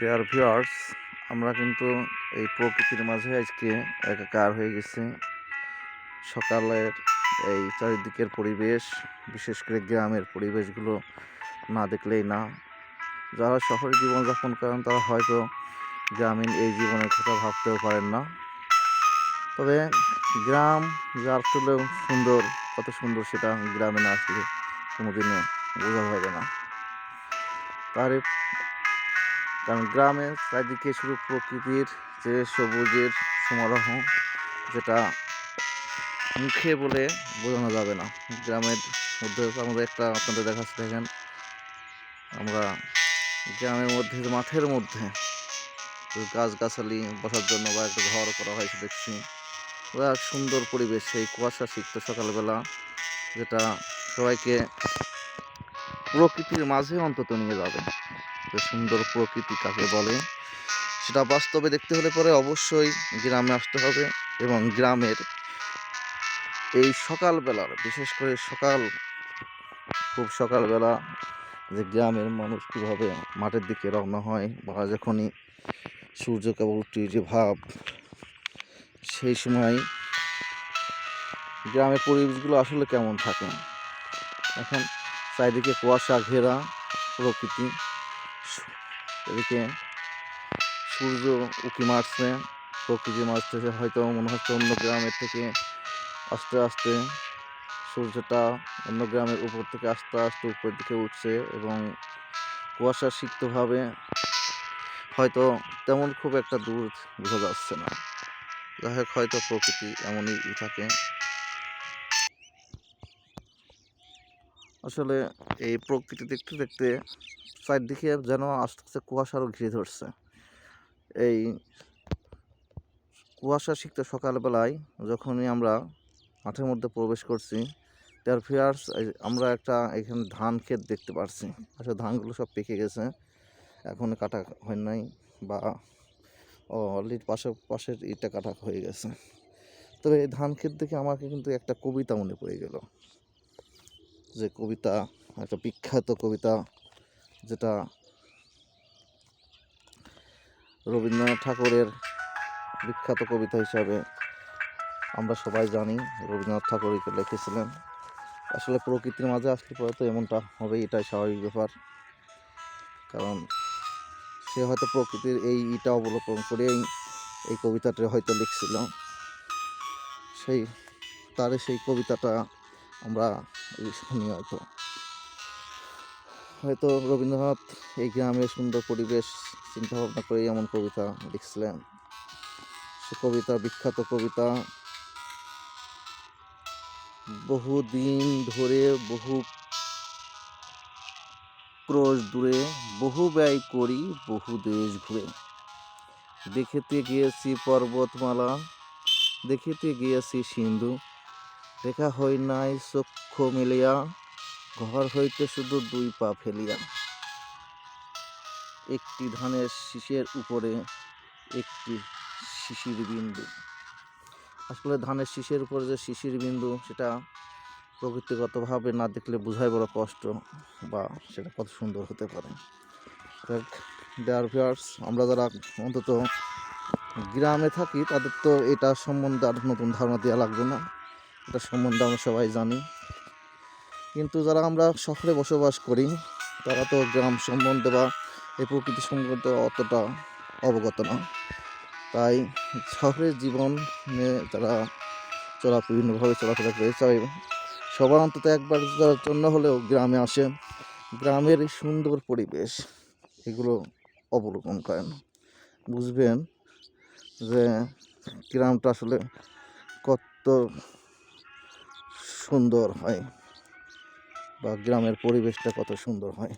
দেয়ার viewers আমরা কিন্তু এই প্রকৃতির মাঝে আজকে একাকার হয়ে গেছি। সকালের এই চারিদিকের পরিবেশ, বিশেষ করে গ্রামের পরিবেশগুলো না দেখলেই না। যারা শহরে জীবনযাপন করেন, তারা হয়তো গ্রামীণ এই জীবনের কথা ভাবতেও পারেন না। তবে গ্রাম, যার আসলেও সুন্দর, কত সুন্দর সেটা গ্রামে না আসলে কোনোদিনও বোঝা হবে না। তার কারণ গ্রামে চারিদিকে শুধু প্রকৃতির যে সবুজের সমারোহ, যেটা মুখে বলে বোঝানো যাবে না। গ্রামের মধ্যে আমাদের একটা আপনাদের দেখাচ্ছে, দেখেন। আমরা গ্রামের মধ্যে মাঠের মধ্যে গাছগাছালি বসার জন্য বা একটা ঘর করা হয়েছে দেখছি। ওরা সুন্দর পরিবেশ, সেই কুয়াশা সিক্ত সকালবেলা, যেটা সবাইকে প্রকৃতির মাঝে অন্তত নিয়ে যাবে। যে সুন্দর প্রকৃতি কাকে বলে, সেটা বাস্তবে দেখতে হলে পরে অবশ্যই গ্রামে আসতে হবে এবং গ্রামের এই সকালবেলার, বিশেষ করে সকাল, খুব সকালবেলা যে গ্রামের মানুষ কীভাবে মাঠের দিকে রওনা হয় বা যখনই সূর্য কেবল যে ভাব, সেই সময় গ্রামের পরিবেশগুলো আসলে কেমন থাকে? এখন চারিদিকে কুয়াশা ঘেরা প্রকৃতি। এদিকে সূর্য উকি মারছে প্রকৃতি মারতেছে হয়তো মনে হচ্ছে অন্য গ্রামের থেকে আস্তে আস্তে সূর্যটা অন্য গ্রামের উপর থেকে আস্তে আস্তে উপর দিকে উঠছে এবং কুয়াশা সিক্তভাবে হয়তো তেমন খুব একটা দূর বোঝা যাচ্ছে না। যাই হোক, হয়তো প্রকৃতি এমনই থাকে। আসলে এই প্রকৃতি দেখতে দেখতে চারদিকে যেন আস্তে আস্তে কুয়াশারও ঘিরে ধরছে। এই কুয়াশা শিখতে সকালবেলায় যখনই আমরা মাঠের মধ্যে প্রবেশ করছি তার ফিয়ার্স আমরা একটা এখানে ধান ক্ষেত দেখতে পারছি। আসলে ধানগুলো সব পেকে গেছে, এখন কাটা হয় নাই বা অলরেডি পাশে, পাশের ইটা কাটা হয়ে গেছে। তবে এই ধান ক্ষেত দেখে আমাকে কিন্তু একটা কবিতা মনে পড়ে গেল। যে কবিতা, একটা বিখ্যাত কবিতা যেটা রবীন্দ্রনাথ ঠাকুরের বিখ্যাত কবিতা হিসাবে আমরা সবাই জানি, রবীন্দ্রনাথ ঠাকুর লিখেছিলেন। আসলে প্রকৃতির মাঝে আসলে পরে তো এমনটা হবে, এটাই স্বাভাবিক ব্যাপার। কারণ সে হয়তো প্রকৃতির এই ইটা অবলোকন করেই এই কবিতাটা হয়তো লিখছিল। সেই, তার সেই কবিতাটা আমরা শুনি হয়তো। হয়তো রবীন্দ্রনাথ এই গ্রামের সুন্দর পরিবেশ চিন্তা ভাবনা করে এমন কবিতা লিখছিলেন। সে কবিতা, বিখ্যাত কবিতা, বহুদিন ধরে বহু ক্রোশ দূরে, বহু ব্যয় করি বহু দেশ ঘুরে। দেখেতে গিয়েছি পর্বতমালা, দেখিতে গিয়েছি সিন্ধু দেখা হয় নাই চক্ষু মেলিয়া, ঘর হইতে শুধু দুই পা ফেলিয়া। একটি ধানের শীষের উপরে, একটি শিশির বিন্দু। আসলে ধানের শীষের উপরে যে শিশির বিন্দু, সেটা প্রকৃতিগতভাবে না দেখলে বোঝাই বড় কষ্ট বা সেটা কত সুন্দর হতে পারে। দেয়ার আমরা যারা অন্তত গ্রামে থাকি, তাদের তো এটা সম্বন্ধে আর নতুন ধারণা দেওয়া লাগবে না। এটা সম্বন্ধে আমরা সবাই জানি। কিন্তু যারা আমরা শহরে বসবাস করি, তারা তো গ্রাম সম্বন্ধে বা এই প্রকৃতি সম্বন্ধে অতটা অবগত না। তাই শহরের জীবনে যারা চলা বিভিন্নভাবে চলাফেরা করে চাই সবার অন্তত একবার যাওয়ার জন্য হলেও গ্রামে আসে। গ্রামের সুন্দর পরিবেশ, এগুলো অবলোকন করেন। বুঝবেন যে গ্রামটা আসলে কত সুন্দর হয় বা গ্রামের পরিবেশটা কত সুন্দর হয়।